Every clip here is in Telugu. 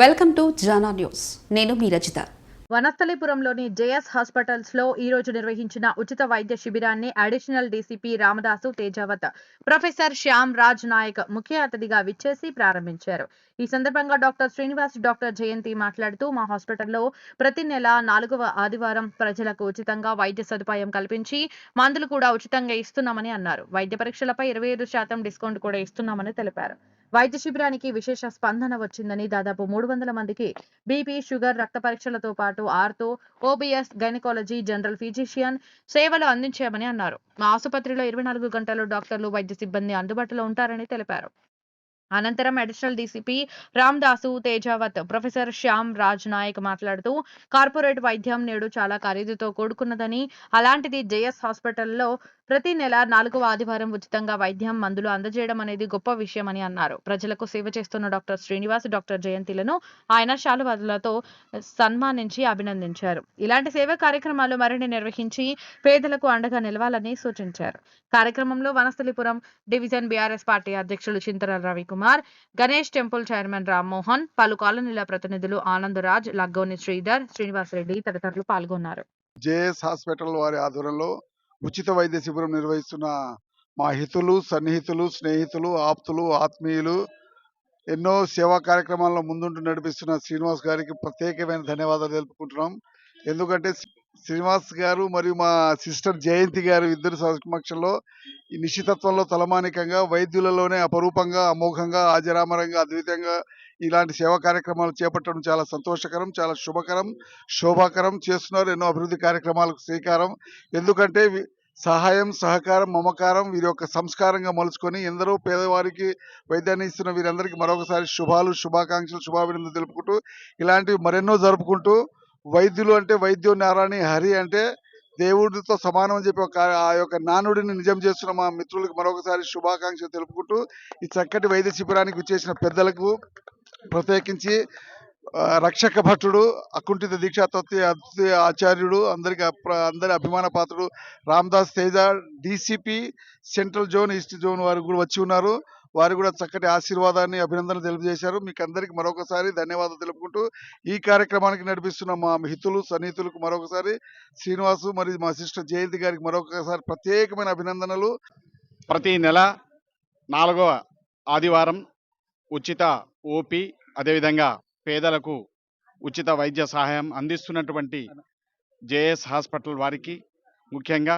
Welcome to Jana news. నేను మీ రచిత. వనస్థలిపురంలోని జేఎస్ హాస్పిటల్స్లో ఈ రోజు నిర్వహించిన ఉచిత వైద్య శిబిరాన్ని additional DCP Ramadasu Tejavath professor Shyam Raj Nayak ముఖ్య అతిథిగా విచ్చేసి ప్రారంభించారు. ఈ సందర్భంగా డాక్టర్ శ్రీనివాస్ డాక్టర్ జయంతి మాట్లాడుతూ మా హాస్పిటల్లో ప్రతి నెల నాలుగవ ఆదివారం ప్రజలకు ఉచితంగా వైద్య సదుపాయం కల్పించి మందులు కూడా ఉచితంగా ఇస్తున్నామని అన్నారు. వైద్య పరీక్షలపై ఇరవై ఐదు శాతం డిస్కౌంట్ కూడా ఇస్తున్నామని తెలిపారు. వైద్య శిబిరానికి విశేష స్పందన వచ్చిందని దాదాపు మూడు వందల మందికి బీపీ షుగర్ రక్త పరీక్షలతో పాటు ortho OBS gynaecology general physician సేవలు అందించామని అన్నారు. మా ఆసుపత్రిలో ఇరవై నాలుగు గంటలు డాక్టర్లు వైద్య సిబ్బంది అందుబాటులో ఉంటారని తెలిపారు. అనంతరం additional DCP Ramdasu Tejavath professor Shyam Raj Nayak మాట్లాడుతూ కార్పొరేట్ వైద్యం నేడు చాలా ఖరీదుతో కూడుకున్నదని అలాంటిది జేఎస్ హాస్పిటల్లో ప్రతి నెల నాలుగవ ఆదివారం ఉచితంగా వైద్యం మందులు అందజేయడం అనేది గొప్ప విషయమని అన్నారు. ప్రజలకు సేవ చేస్తున్న డాక్టర్ శ్రీనివాస్ డాక్టర్ జయంతిలను ఆయన శాలువాదులతో సన్మానించి అభినందించారు. ఇలాంటి సేవా కార్యక్రమాలు మరిన్ని నిర్వహించి పేదలకు అండగా నిలవాలని సూచించారు. కార్యక్రమంలో వనస్థలిపురం డివిజన్ బీఆర్ఎస్ పార్టీ అధ్యక్షులు చింతల రవికుమార్ గణేష్ టెంపుల్ చైర్మన్ రామ్మోహన్ పలు కాలనీల ప్రతినిధులు ఆనందరాజ్ లగ్గోని శ్రీధర్ శ్రీనివాసరెడ్డి తదితరులు పాల్గొన్నారు. జేఎస్ హాస్పిటల్ వారి ఆధ్వర్యంలో ఉచిత వైద్య శిబిరం నిర్వహిస్తున్న మా హితులు సన్నిహితులు స్నేహితులు ఆప్తులు ఆత్మీయులు ఎన్నో సేవా కార్యక్రమాల్లో ముందుంటూ నడిపిస్తున్న శ్రీనివాస్ గారికి ప్రత్యేకమైన ధన్యవాదాలు తెలుపుకుంటున్నాం. ఎందుకంటే శ్రీనివాస్ గారు మరియు మా సిస్టర్ జయంతి గారు ఇద్దరు సమక్షంలో ఈ నిశ్చితత్వంలో తలమానికంగా వైద్యులలోనే అపరూపంగా అమోఘంగా ఆజరామరంగా అద్వితంగా ఇలాంటి సేవా కార్యక్రమాలు చేపట్టడం చాలా సంతోషకరం చాలా శుభకరం శోభాకరం చేస్తున్నారు. ఎన్నో అభివృద్ధి కార్యక్రమాలకు శ్రీకారం. ఎందుకంటే సహాయం సహకారం మమకారం వీరి యొక్క సంస్కారంగా మలుచుకొని ఎందరో పేదవారికి వైద్యాన్ని ఇస్తున్న వీరందరికీ మరొకసారి శుభాలు శుభాకాంక్షలు శుభాభినందనలు తెలుపుకుంటూ ఇలాంటివి మరెన్నో జరుపుకుంటూ వైద్యులు అంటే వైద్యు నారాయణ హరి అంటే దేవుడితో సమానం అని చెప్పి ఒక ఆ యొక్క నానుడిని నిజం చేస్తున్న మా మిత్రులకు మరొకసారి శుభాకాంక్షలు తెలుపుకుంటూ ఈ చక్కటి వైద్య శిబిరానికి వచ్చేసిన పెద్దలకు ప్రత్యేకించి రక్షక భటుడు అకుంఠిత దీక్షాతత్వ ఆచార్యుడు అందరికి అందరి అభిమాన పాత్రుడు Ramdas Teja DCP central zone east zone వారు కూడా వచ్చి ఉన్నారు. వారు కూడా చక్కటి ఆశీర్వాదాన్ని అభినందనలు తెలియజేశారు. మీకు అందరికి మరొకసారి ధన్యవాదాలు తెలుపుకుంటూ ఈ కార్యక్రమానికి నడిపిస్తున్న మా హితులు సన్నిహితులకు మరొకసారి శ్రీనివాసు మరియు మా సిస్టర్ జయంతి గారికి మరొకసారి ప్రత్యేకమైన అభినందనలు. ప్రతి నెల నాలుగవ ఆదివారం ఉచిత ఓపీ అదేవిధంగా పేదలకు ఉచిత వైద్య సహాయం అందిస్తున్నటువంటి జేఎస్ హాస్పిటల్ వారికి ముఖ్యంగా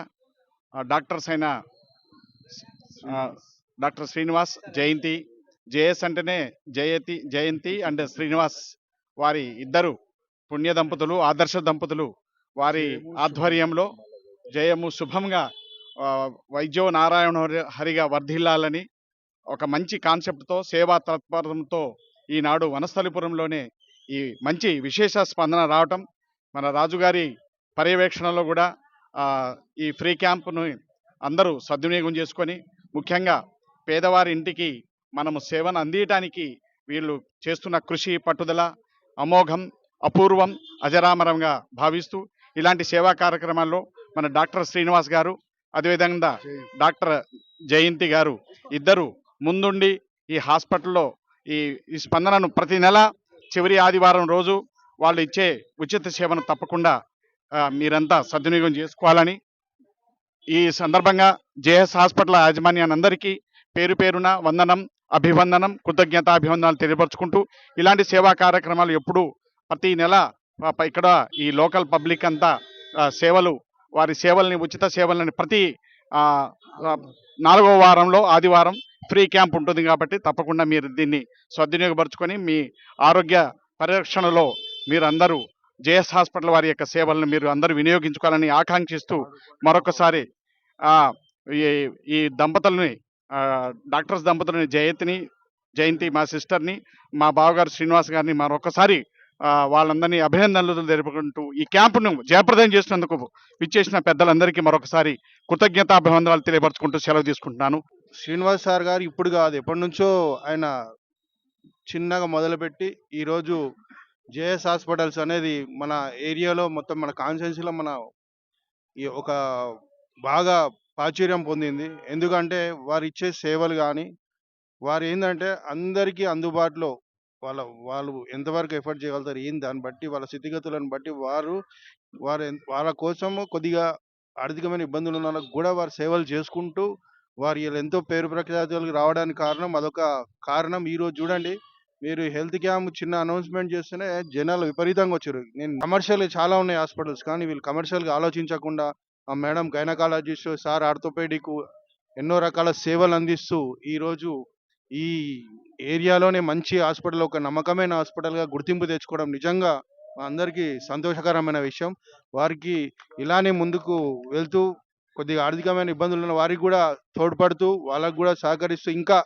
డాక్టర్స్ అయిన డాక్టర్ శ్రీనివాస్ జయంతి జేఎస్ అంటేనే జయతి జయంతి అండ్ శ్రీనివాస్ వారి ఇద్దరు పుణ్య దంపతులు ఆదర్శ దంపతులు వారి ఆధ్వర్యంలో జయము శుభంగా వైద్యో నారాయణ హరిగా వర్ధిల్లాలని ఒక మంచి కాన్సెప్ట్తో సేవా తత్పరంతో ఈనాడు వనస్థలిపురంలోనే ఈ మంచి విశేష స్పందన రావటం మన రాజుగారి పర్యవేక్షణలో కూడా ఈ ఫ్రీ క్యాంప్ను అందరూ సద్వినియోగం చేసుకొని ముఖ్యంగా పేదవారి ఇంటికి మనము సేవను అందియటానికి వీళ్ళు చేస్తున్న కృషి పట్టుదల అమోఘం అపూర్వం అజరామరంగా భావిస్తూ ఇలాంటి సేవా కార్యక్రమాల్లో మన డాక్టర్ శ్రీనివాస్ గారు అదేవిధంగా డాక్టర్ జయంతి గారు ఇద్దరు ముందుండి ఈ హాస్పిటల్లో ఈ ఈ స్పందనను ప్రతి నెల చివరి ఆదివారం రోజు వాళ్ళు ఇచ్చే ఉచిత సేవను తప్పకుండా మీరంతా సద్వినియోగం చేసుకోవాలని ఈ సందర్భంగా జేఎస్ హాస్పిటల్ యాజమాన్యాన్ని అందరికీ పేరు పేరున వందనం అభివందనం కృతజ్ఞతాభివందనాలు తెలియపరుచుకుంటూ ఇలాంటి సేవా కార్యక్రమాలు ఎప్పుడూ ప్రతి నెల ఇక్కడ ఈ లోకల్ పబ్లిక్ అంతా సేవలు వారి సేవల్ని ఉచిత సేవలని ప్రతి నాలుగవ వారంలో ఆదివారం ఫ్రీ క్యాంప్ ఉంటుంది కాబట్టి తప్పకుండా మీరు దీన్ని సద్వినియోగపరుచుకొని మీ ఆరోగ్య పరిరక్షణలో మీరందరూ జేఎస్ హాస్పిటల్ వారి యొక్క సేవలను మీరు అందరూ వినియోగించుకోవాలని ఆకాంక్షిస్తూ మరొకసారి ఈ ఈ దంపతులని డాక్టర్స్ దంపతులని జయంతిని జయంతి మా సిస్టర్ని మా బావగారు శ్రీనివాస్ గారిని మరొకసారి వాళ్ళందరినీ అభినందనలు తెలుపుకుంటూ ఈ క్యాంపును జయప్రదం చేసినందుకు విచ్చేసిన పెద్దలందరికీ మరొకసారి కృతజ్ఞతాభివందనాలు తెలియపరచుకుంటూ సెలవు తీసుకుంటున్నాను. శ్రీనివాస్ సార్ గారు ఇప్పుడు కాదు ఎప్పటి నుంచో ఆయన చిన్నగా మొదలుపెట్టి ఈరోజు జేఎస్ హాస్పిటల్స్ అనేది మన ఏరియాలో మొత్తం మన కాన్స్టిట్యున్సీలో మన ఈ ఒక బాగా ప్రాచుర్యం పొందింది. ఎందుకంటే వారు ఇచ్చే సేవలు కానీ వారు ఏంటంటే అందరికీ అందుబాటులో వాళ్ళ వాళ్ళు ఎంతవరకు ఎఫర్ట్ చేయగలుగుతారు ఏం దాన్ని బట్టి వాళ్ళ స్థితిగతులను బట్టి వారు వారు వాళ్ళ కోసము కొద్దిగా ఆర్థికమైన ఇబ్బందులు ఉన్న వాళ్ళకు కూడా వారు సేవలు చేసుకుంటూ వారు ఎంతో పేరు ప్రఖ్యాతులకు రావడానికి కారణం అదొక కారణం. ఈరోజు చూడండి మీరు హెల్త్ క్యాంప్ చిన్న అనౌన్స్మెంట్ చేస్తేనే జనాలు విపరీతంగా వచ్చారు. నేను కమర్షియల్ చాలా ఉన్నాయి హాస్పిటల్స్ కానీ వీళ్ళు కమర్షియల్గా ఆలోచించకుండా మేడం గైనకాలజిస్ట్ సార్ ఆర్థోపెడిక్ ఎన్నో రకాల సేవలు అందిస్తూ ఈరోజు ఈ ఏరియాలోనే మంచి హాస్పిటల్ ఒక నమ్మకమైన హాస్పిటల్గా గుర్తింపు తెచ్చుకోవడం నిజంగా మా అందరికీ సంతోషకరమైన విషయం. వారికి ఇలానే ముందుకు వెళ్తూ కొద్దిగా ఆర్థికమైన ఇబ్బందులు ఉన్న వారికి కూడా తోడ్పడుతూ వాళ్ళకు కూడా సహకరిస్తూ ఇంకా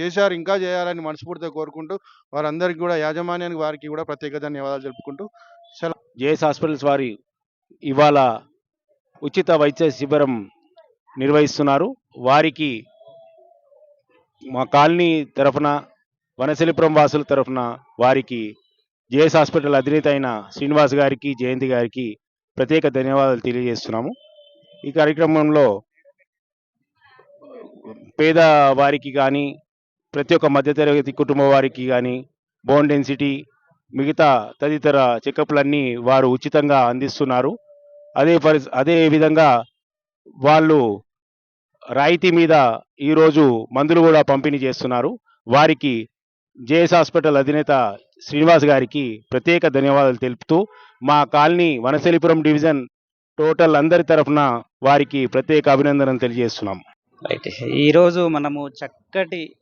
చేశారు ఇంకా చేయాలని మనస్ఫూర్తిగా కోరుకుంటూ వారందరికీ కూడా యాజమాన్యానికి వారికి కూడా ప్రత్యేక ధన్యవాదాలు తెలుపుకుంటూ జేఎస్ హాస్పిటల్స్ వారి ఇవాళ ఉచిత వైద్య శిబిరం నిర్వహిస్తున్నారు. వారికి మా కాలనీ తరఫున వనశలిపురం వాసుల తరఫున వారికి జేఎస్ హాస్పిటల్ అధినేత అయిన శ్రీనివాస్ గారికి జయంతి గారికి ప్రత్యేక ధన్యవాదాలు తెలియజేస్తున్నాము. ఈ కార్యక్రమంలో పేద వారికి కానీ ప్రతి ఒక్క మధ్యతరగతి కుటుంబ వారికి కానీ బోన్ డెన్సిటీ మిగతా తదితర చెకప్లన్నీ వారు ఉచితంగా అందిస్తున్నారు. అదే పరి అదే విధంగా వాళ్ళు రాయితీ మీద ఈరోజు మందులు కూడా పంపిణీ చేస్తున్నారు. వారికి జేఎస్ హాస్పిటల్ అధినేత శ్రీనివాస్ గారికి ప్రత్యేక ధన్యవాదాలు తెలుపుతూ మా కాలనీ వనశలిపురం డివిజన్ టోటల్ అందరి తరఫున వారికి ప్రత్యేక అభినందనలు తెలియజేస్తున్నాం. రైట్. ఈరోజు మనము చక్కటి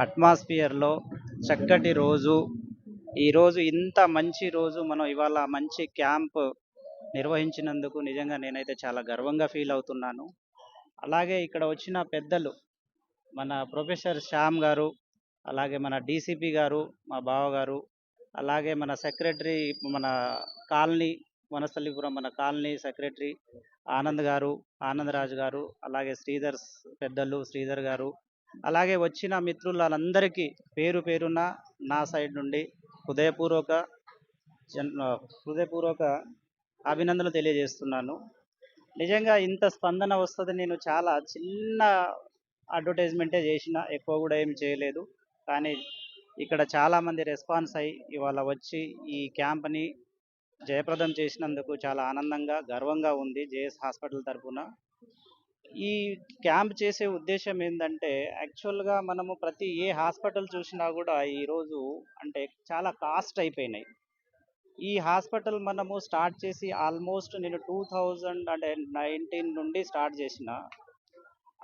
అట్మాస్ఫియర్లో చక్కటి రోజు ఈరోజు ఇంత మంచి రోజు మనం ఇవాళ మంచి క్యాంప్ నిర్వహించినందుకు నిజంగా నేనైతే చాలా గర్వంగా ఫీల్ అవుతున్నాను. అలాగే ఇక్కడ వచ్చిన పెద్దలు మన ప్రొఫెసర్ శ్యామ్ గారు అలాగే మన డీసీపీ గారు మా బావగారు అలాగే మన సెక్రటరీ మన కాలనీ వనస్థలిపురం మన కాలనీ సెక్రటరీ ఆనంద్ గారు ఆనందరాజు గారు అలాగే శ్రీధర్ పెద్దలు శ్రీధర్ గారు అలాగే వచ్చిన మిత్రులందరికీ పేరు పేరున నా సైడ్ నుండి హృదయపూర్వక జన్ హృదయపూర్వక అభినందనలు తెలియజేస్తున్నాను. నిజంగా ఇంత స్పందన వస్తుంది. నేను చాలా చిన్న అడ్వర్టైజ్మెంటే చేసిన ఎక్కువ కూడా ఏం చేయలేదు. కానీ ఇక్కడ చాలామంది రెస్పాన్స్ అయ్యి ఇవాళ వచ్చి ఈ క్యాంప్ని జయప్రదం చేసినందుకు చాలా ఆనందంగా గర్వంగా ఉంది జేఎస్ హాస్పిటల్ తరఫున ఈ క్యాంప్ చేసే ఉద్దేశం ఏంటంటే యాక్చువల్గా మనము ప్రతి ఏ హాస్పిటల్ చూసినా కూడా ఈరోజు అంటే చాలా కాస్ట్ అయిపోయినాయి. ఈ హాస్పిటల్ మనము స్టార్ట్ చేసి ఆల్మోస్ట్ నేను టూ థౌజండ్ అంటే నైన్టీన్ నుండి స్టార్ట్ చేసిన.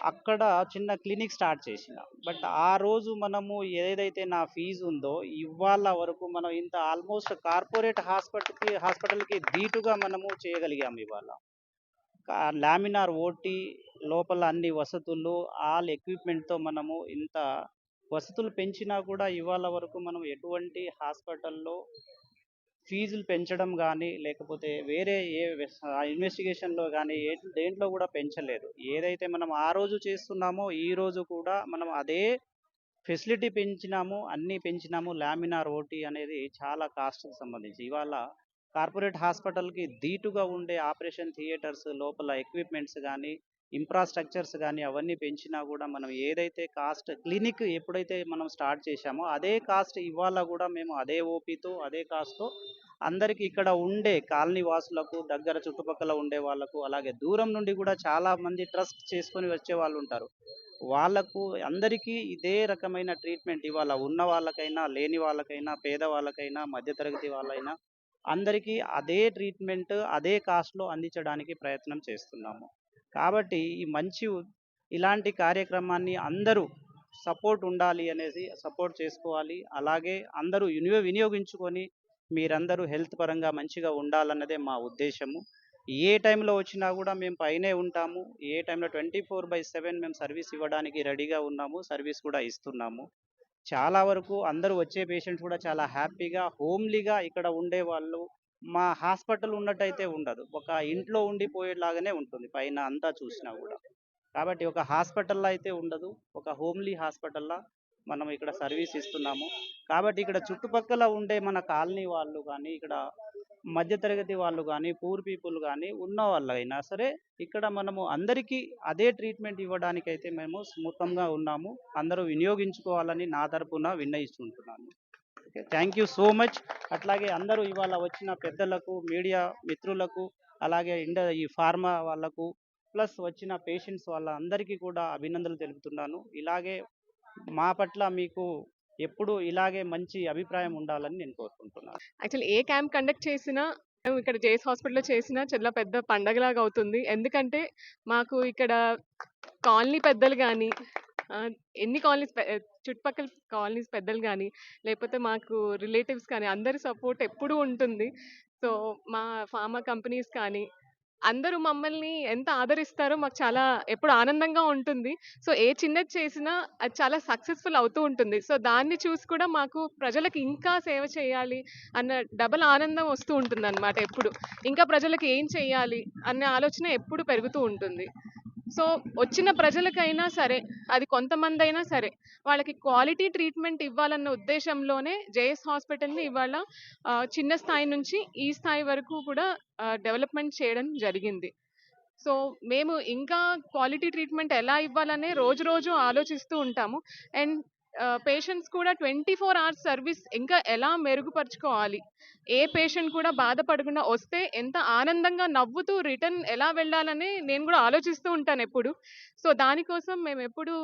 అక్కడ చిన్న క్లినిక్ స్టార్ట్ చేసిన. బట్ ఆ రోజు మనము ఏదైతే నా ఫీజు ఉందో ఇవాళ వరకు మనం ఇంత ఆల్మోస్ట్ కార్పొరేట్ హాస్పిటల్కి హాస్పిటల్కి ధీటుగా మనము చేయగలిగాము ఇవాళ. లామినార్ ఓటీ లోపల అన్ని వసతులు ఆల్ ఎక్విప్మెంట్తో మనము ఇంత వసతులు పెంచినా కూడా ఇవాళ వరకు మనం ఎటువంటి హాస్పిటల్లో ఫీజులు పెంచడం కానీ లేకపోతే వేరే ఏ ఇన్వెస్టిగేషన్లో కానీ ఏ దేంట్లో కూడా పెంచలేదు. ఏదైతే మనం ఆ రోజు చేస్తున్నామో ఈ రోజు కూడా మనం అదే ఫెసిలిటీ పెంచినాము అన్నీ పెంచినాము లామినార్ ఓటీ అనేది చాలా కాస్ట్కి సంబంధించి. ఇవాళ కార్పొరేట్ హాస్పిటల్కి ధీటుగా ఉండే ఆపరేషన్ థియేటర్స్ లోపల ఎక్విప్మెంట్స్ కానీ ఇన్ఫ్రాస్ట్రక్చర్స్ కానీ అవన్నీ పెంచినా కూడా మనం ఏదైతే కాస్ట్ క్లినిక్ ఎప్పుడైతే మనం స్టార్ట్ చేశామో అదే కాస్ట్ ఇవాళ కూడా మేము అదే ఓపీతో అదే కాస్ట్తో అందరికీ ఇక్కడ ఉండే కాలనీ వాసులకు దగ్గర చుట్టుపక్కల ఉండే వాళ్ళకు అలాగే దూరం నుండి కూడా చాలా మంది ట్రస్ట్ చేసుకొని వచ్చే వాళ్ళు ఉంటారు. వాళ్ళకు అందరికీ ఇదే రకమైన ట్రీట్మెంట్ ఇవాళ ఉన్న వాళ్ళకైనా లేని వాళ్ళకైనా పేదవాళ్ళకైనా మధ్యతరగతి వాళ్ళైనా అందరికీ అదే ట్రీట్మెంట్ అదే కాస్ట్లో అందించడానికి ప్రయత్నం చేస్తున్నాము. కాబట్టి ఈ మంచి ఇలాంటి కార్యక్రమాన్ని అందరూ సపోర్ట్ ఉండాలి అనేసి సపోర్ట్ చేసుకోవాలి. అలాగే అందరూ వినియో వినియోగించుకొని మీరందరూ హెల్త్ పరంగా మంచిగా ఉండాలన్నదే మా ఉద్దేశము. ఏ టైంలో వచ్చినా కూడా మేము పైనే ఉంటాము. ఏ టైంలో ట్వంటీ ఫోర్ బై సెవెన్ మేము సర్వీస్ ఇవ్వడానికి రెడీగా ఉన్నాము. సర్వీస్ కూడా ఇస్తున్నాము. చాలా వరకు అందరూ వచ్చే పేషెంట్స్ కూడా చాలా హ్యాపీగా హోమ్లీగా ఇక్కడ ఉండే వాళ్ళు మా హాస్పిటల్ ఉన్నట్టయితే ఉండదు. ఒక ఇంట్లో ఉండిపోయేలాగానే ఉంటుంది. పైన అంతా చూసినా కూడా. కాబట్టి ఒక హాస్పిటల్లో అయితే ఉండదు. ఒక హోమ్లీ హాస్పిటల్లా మనం ఇక్కడ సర్వీస్ ఇస్తున్నాము. కాబట్టి ఇక్కడ చుట్టుపక్కల ఉండే మన కాలనీ వాళ్ళు కానీ ఇక్కడ మధ్యతరగతి వాళ్ళు కానీ పూర్ పీపుల్ కానీ ఉన్న వాళ్ళైనా సరే ఇక్కడ మనము అందరికీ అదే ట్రీట్మెంట్ ఇవ్వడానికైతే మేము సుముఖంగా ఉన్నాము. అందరూ వినియోగించుకోవాలని నా తరపున విన్నయిస్తుంటున్నాను. Thank you so much. అట్లాగే అందరూ ఇవాళ వచ్చిన పెద్దలకు మీడియా మిత్రులకు అలాగే ఇండ ఈ ఫార్మా వాళ్ళకు ప్లస్ వచ్చిన పేషెంట్స్ వాళ్ళ అందరికీ కూడా అభినందనలు తెలుపుతున్నాను. ఇలాగే మా పట్ల మీకు ఎప్పుడు ఇలాగే మంచి అభిప్రాయం ఉండాలని నేను కోరుకుంటున్నాను. యాక్చువల్లీ ఏ క్యాంప్ కండక్ట్ చేసినా మేము ఇక్కడ జేఎస్ హాస్పిటల్లో చేసినా చాలా పెద్ద పండగలాగా అవుతుంది. ఎందుకంటే మాకు ఇక్కడ కాలనీ పెద్దలు కానీ ఎన్ని కాలనీస్ చుట్టుపక్కల కాలనీస్ పెద్దలు కానీ లేకపోతే మాకు రిలేటివ్స్ కానీ అందరి సపోర్ట్ ఎప్పుడూ ఉంటుంది. సో మా ఫార్మా కంపెనీస్ కానీ అందరూ మమ్మల్ని ఎంత ఆదరిస్తారో మాకు చాలా ఎప్పుడు ఆనందంగా ఉంటుంది. సో ఏ చిన్నది చేసినా అది చాలా సక్సెస్ఫుల్ అవుతూ ఉంటుంది. సో దాన్ని చూసి కూడా మాకు ప్రజలకు ఇంకా సేవ చేయాలి అన్న డబల్ ఆనందం వస్తూ ఉంటుంది అనమాట ఎప్పుడు. ఇంకా ప్రజలకు ఏం చేయాలి అనే ఆలోచన ఎప్పుడు పెరుగుతూ ఉంటుంది. సో వచ్చిన ప్రజలకైనా సరే అది కొంతమంది అయినా సరే వాళ్ళకి క్వాలిటీ ట్రీట్మెంట్ ఇవ్వాలన్న ఉద్దేశంలోనే జేఎస్ హాస్పిటల్ని ఇవాళ చిన్న స్థాయి నుంచి ఈ స్థాయి వరకు కూడా డెవలప్మెంట్ చేయడం జరిగింది. సో మేము ఇంకా క్వాలిటీ ట్రీట్మెంట్ ఎలా ఇవ్వాలనే రోజు రోజు ఆలోచిస్తూ ఉంటాము. అండ్ పేషెంట్స్ కూడా ట్వంటీ ఫోర్ అవర్స్ సర్వీస్ ఇంకా ఎలా మెరుగుపరుచుకోవాలి? ఏ పేషెంట్ కూడా బాధపడకుండా వస్తే ఎంత ఆనందంగా నవ్వుతూ రిటర్న్ ఎలా వెళ్ళాలని నేను కూడా ఆలోచిస్తూ ఉంటాను ఎప్పుడు. సో దానికోసం మేము ఎప్పుడు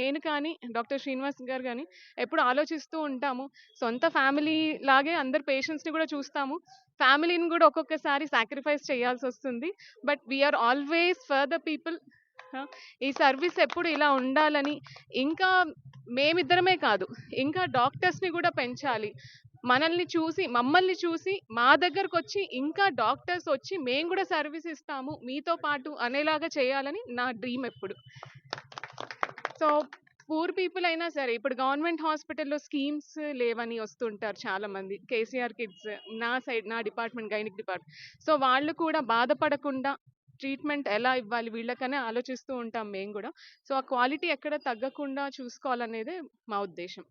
నేను కానీ డాక్టర్ శ్రీనివాస్ గారు కానీ ఎప్పుడు ఆలోచిస్తూ ఉంటాము. సొంత ఫ్యామిలీ లాగే అందరు పేషెంట్స్ని కూడా చూస్తాము. ఫ్యామిలీని కూడా ఒక్కొక్కసారి సాక్రిఫైస్ చేయాల్సి వస్తుంది. But we're always for the people ఈ సర్వీస్ ఎప్పుడు ఇలా ఉండాలని ఇంకా మేమిద్దరమే కాదు ఇంకా డాక్టర్స్ని కూడా పెంచాలి. మనల్ని చూసి మమ్మల్ని చూసి మా దగ్గరకు వచ్చి ఇంకా డాక్టర్స్ వచ్చి మేము కూడా సర్వీస్ ఇస్తాము మీతో పాటు అనేలాగా చేయాలని నా డ్రీమ్ ఎప్పుడు. సో పూర్ పీపుల్ అయినా సరే ఇప్పుడు గవర్నమెంట్ హాస్పిటల్లో స్కీమ్స్ లేవని వస్తుంటారు చాలా మంది కేసీఆర్ కిడ్స్ నా సైడ్ నా డిపార్ట్మెంట్ గైనిక్ డిపార్ట్మెంట్ సో వాళ్ళు కూడా బాధపడకుండా ట్రీట్మెంట్ ఎలా ఇవ్వాలి? వీళ్ళకనే ఆలోచిస్తూ ఉంటాం మేము కూడా. సో ఆ క్వాలిటీ ఎక్కడ తగ్గకుండా చూసుకోవాలనేదే మా ఉద్దేశం.